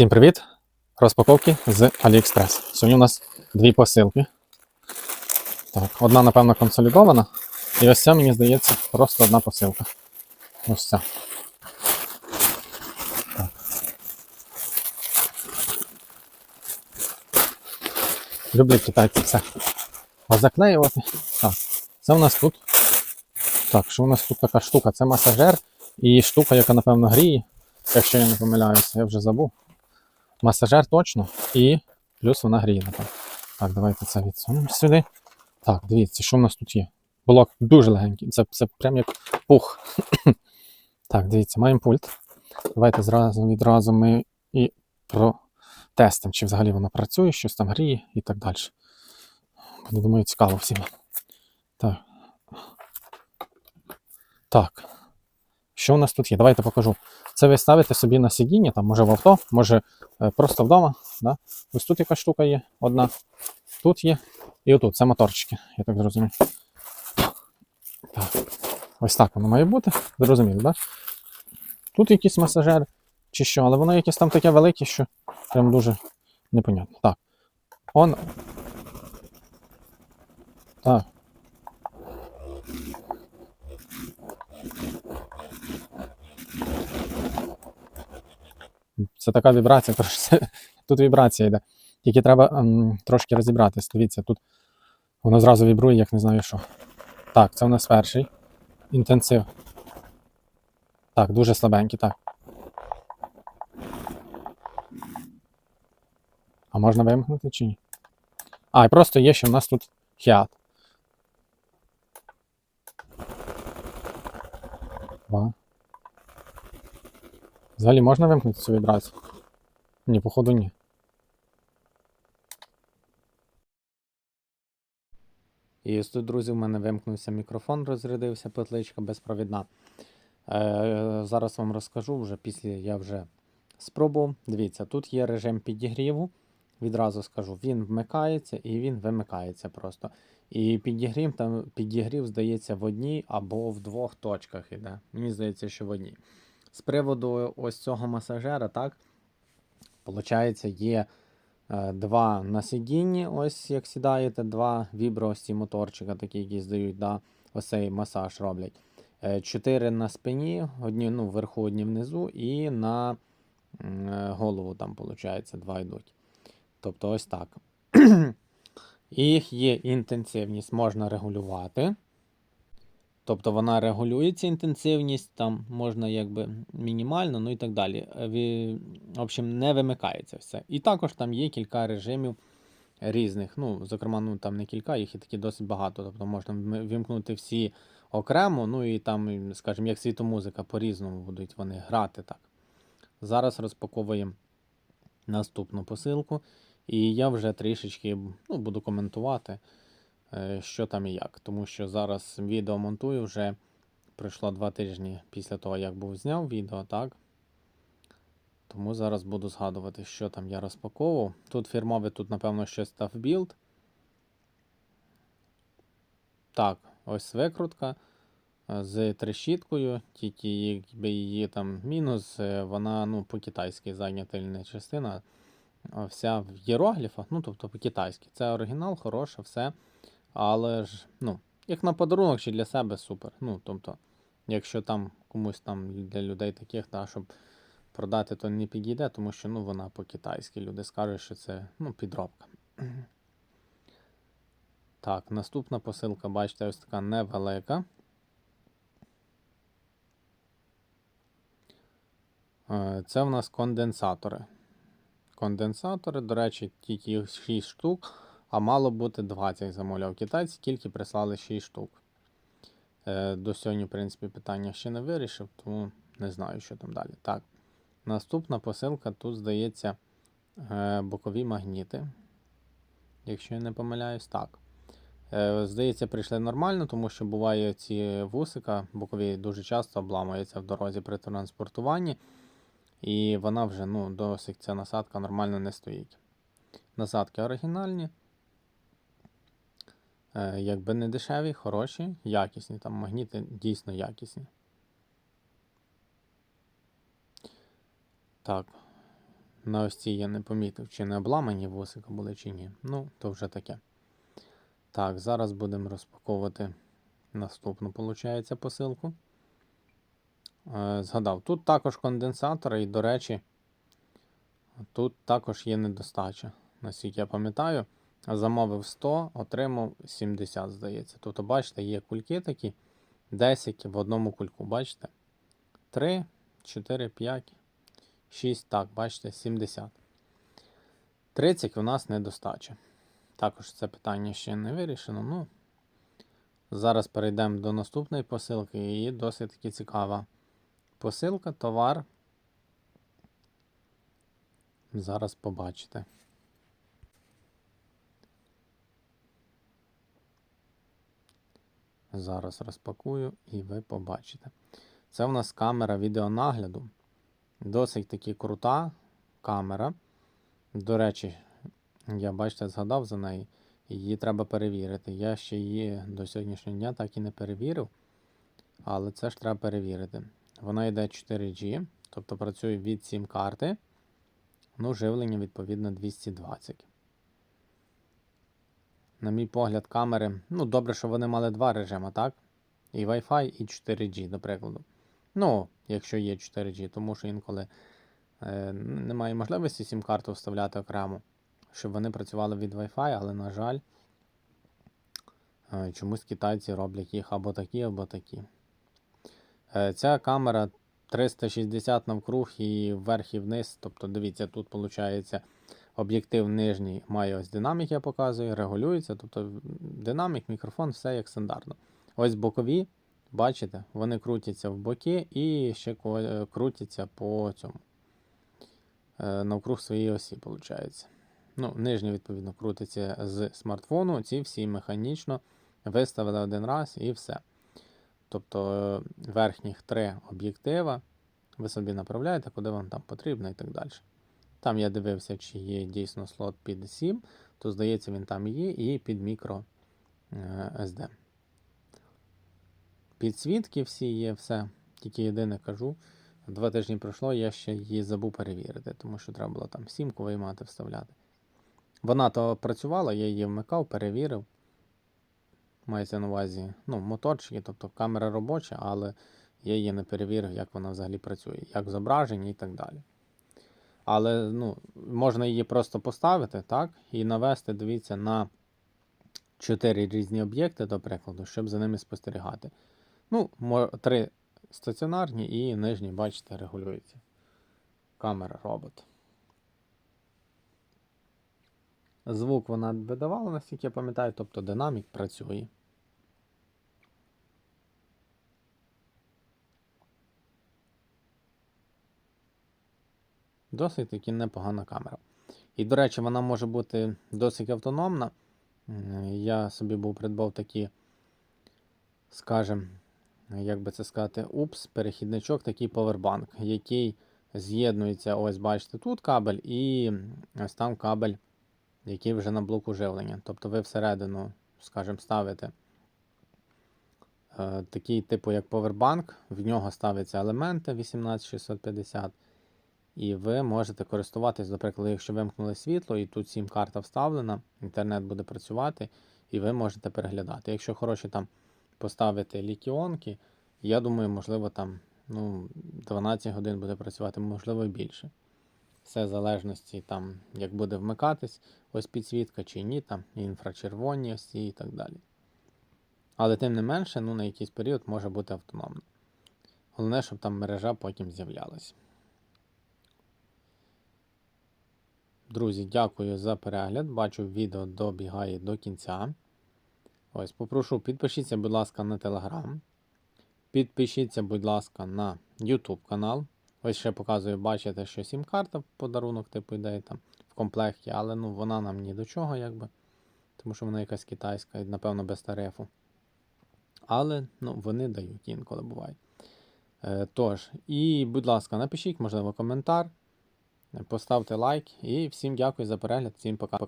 Всім привіт! Розпаковки з AliExpress. Сьогодні у нас дві посилки. Так, одна, напевно, консолідована. І ось ця, мені здається, просто одна посилка. Ось ця. Так. Люблять китайці все. Заклеювати. Так, це у нас тут. Так, що у нас тут така штука? Це масажер і штука, яка, напевно, гріє. Якщо я не помиляюся, я вже забув. Масажер точно. І плюс вона гріє. напевно. Так, давайте це відсунемо сюди. Так, дивіться, що в нас тут є. Блок дуже легенький. Це, це прям як пух. так, дивіться, маємо пульт. Давайте зразу відразу ми і протестимо, чи взагалі воно працює, щось там гріє і так далі. Буде, думаю, цікаво всім. Так. Так. Що у нас тут є? Давайте покажу. Це ви ставите собі на сидіння, там, може в авто, може е, просто вдома. Да? Ось тут якась штука є одна. Тут є. І отут. Це моторчики, я так зрозумів. Так. Ось так воно має бути. Зрозуміло, так? Тут якийсь масажер чи що, але воно якесь там таке велике, що прям дуже непонятно. Так. Он. Так. Це така вібрація, тож тут вібрація йде. Тільки треба ем, трошки розібратись. Дивіться, тут воно зразу вібрує, як не знаю що. Так, це у нас перший. Інтенсив. Так, дуже слабенький, так. А можна вимкнути чи ні? А, і просто є ще в нас тут хіат. Два. Взагалі можна вимкнути цю вібрацію? Ні, походу ні. І ось тут, друзі, в мене вимкнувся мікрофон, розрядився петличка безпровідна. Е, зараз вам розкажу вже після я вже спробував. Дивіться, тут є режим підігріву. Відразу скажу, він вмикається і він вимикається просто. І підігрів, там, підігрів, здається, в одній або в двох точках іде. Мені здається, що в одній. З приводу ось цього масажера, так, виходить, є е, два на сидінні, ось як сідаєте, два вібрості моторчика, такі, які здають, да, ось цей масаж роблять. Е, Чотири на спині, одні ну, вверху, одні внизу, і на е, голову там, виходить, два йдуть. Тобто ось так. Їх є інтенсивність, можна регулювати. Тобто вона регулюється інтенсивність, там можна якби мінімально, ну і так далі. Е, В общем, не вимикається все. І також там є кілька режимів різних. Ну, зокрема, ну там не кілька, їх і такі досить багато. Тобто можна вімкнути всі окремо, ну і там, скажімо, як світомузика, по-різному будуть вони грати так. Зараз розпаковуємо наступну посилку. І я вже трішечки ну, буду коментувати, що там і як. Тому що зараз відео монтую вже пройшло два тижні після того, як був зняв відео, так? Тому зараз буду згадувати, що там я розпаковував. Тут фірмовий, тут, напевно, щось Tough Build. Так, ось викрутка е, з трещіткою, тільки якби її там мінус, е, вона ну, по-китайськи зайнята частина вся в єрогліфах, ну тобто по-китайськи. Це оригінал, хороше, все. Але ж, ну, як на подарунок чи для себе супер. Ну, тобто, якщо там комусь там для людей таких, да, щоб продати, то не підійде, тому що ну, вона по-китайськи. Люди скажуть, що це ну, підробка. Так, наступна посилка, бачите, ось така невелика. Е, Це в нас конденсатори. Конденсатори, до речі, тільки їх 6 штук, а мало бути 20 замовляв китайці, тільки прислали 6 штук. Е, До сьогодні, в принципі, питання ще не вирішив, тому не знаю, що там далі. Так, наступна посилка тут, здається, е, бокові магніти. Якщо я не помиляюсь, так. Е, Здається, прийшли нормально, тому що буває ці вусика бокові дуже часто обламуються в дорозі при транспортуванні. І вона вже ну, досить ця насадка нормально не стоїть. Насадки оригінальні. Е, якби не дешеві, хороші, якісні. Там магніти дійсно якісні. Так. На ось цій я не помітив, чи не обламані вусика були, чи ні. Ну, то вже таке. Так, зараз будемо розпаковувати наступну, виходить, посилку. Е, згадав, тут також конденсатори, і, до речі, тут також є недостача. Наскільки я пам'ятаю, замовив 100, отримав 70, здається. Тут, бачите, є кульки такі, 10 в одному кульку, бачите? 3, 4, 5, 6, так, бачите, 70. 30 у нас недостача. Також це питання ще не вирішено. Ну, зараз перейдемо до наступної посилки, і досить таки цікава посилка, товар. Зараз побачите. Зараз розпакую і ви побачите. Це у нас камера відеонагляду. Досить таки крута камера. До речі, я бачите, згадав за неї. Її треба перевірити. Я ще її до сьогоднішнього дня так і не перевірив. Але це ж треба перевірити. Вона йде 4G, тобто працює від сім карти. Ну, живлення, відповідно, 220. На мій погляд, камери. Ну, добре, що вони мали два режими, так? І Wi-Fi, і 4G, до прикладу. Ну, якщо є 4G, тому що інколи е, немає можливості сім-карту вставляти окремо, щоб вони працювали від Wi-Fi, але, на жаль, е, чомусь китайці роблять їх або такі, або такі. Е, ця камера 360 навкруг і вверх і вниз. Тобто, дивіться, тут виходить об'єктив нижній має ось динамік, я показую, регулюється. Тобто динамік, мікрофон, все як стандартно. Ось бокові, бачите, вони крутяться в боки і ще крутяться по цьому. е, Навкруг своєї осі, виходить. Ну, нижній, відповідно, крутиться з смартфону. Ці всі механічно виставили один раз і все. Тобто верхніх три об'єктива ви собі направляєте, куди вам там потрібно і так далі. Там я дивився, чи є дійсно слот під 7, то здається, він там є, і під мікро е, SD. Підсвітки всі є, все. Тільки єдине кажу. Два тижні пройшло, я ще її забув перевірити, тому що треба було там сімку виймати, вставляти. Вона то працювала, я її вмикав, перевірив. Мається на увазі ну, моторчики, тобто камера робоча, але я її не перевірив, як вона взагалі працює, як зображення і так далі. Але ну, можна її просто поставити, так, і навести, дивіться, на 4 різні об'єкти, до прикладу, щоб за ними спостерігати. Ну, три стаціонарні і нижні, бачите, регулюється. Камера робот. Звук вона видавала, наскільки я пам'ятаю, тобто динамік працює. Досить таки непогана камера. І, до речі, вона може бути досить автономна. Я собі був придбав такі, скажем, як би це сказати, упс, перехідничок, такий повербанк, який з'єднується, ось бачите, тут кабель, і ось там кабель, який вже на блоку живлення. Тобто ви всередину, скажем, ставите е, такий типу, як повербанк, в нього ставляться елементи 18650. І ви можете користуватись, до прикладу, якщо вимкнули світло, і тут сім-карта вставлена, інтернет буде працювати, і ви можете переглядати. Якщо хороші там поставити лікіонки, я думаю, можливо, там ну, 12 годин буде працювати, можливо, більше. Все в залежності, там, як буде вмикатись, ось підсвітка чи ні, там, інфрачервоні ось ці і так далі. Але тим не менше, ну, на якийсь період може бути автономно. Головне, щоб там мережа потім з'являлась. Друзі, дякую за перегляд. Бачу, відео добігає до кінця. Ось, попрошу, підпишіться, будь ласка, на Telegram. Підпишіться, будь ласка, на YouTube канал. Ось ще показую, бачите, що сім-карта подарунок, типу, йде там в комплекті, але ну, вона нам ні до чого, якби. Тому що вона якась китайська і, напевно, без тарифу. Але ну, вони дають інколи буває. Е, тож, і, будь ласка, напишіть, можливо, коментар. Поставте лайк і всім дякую за перегляд, всім пока.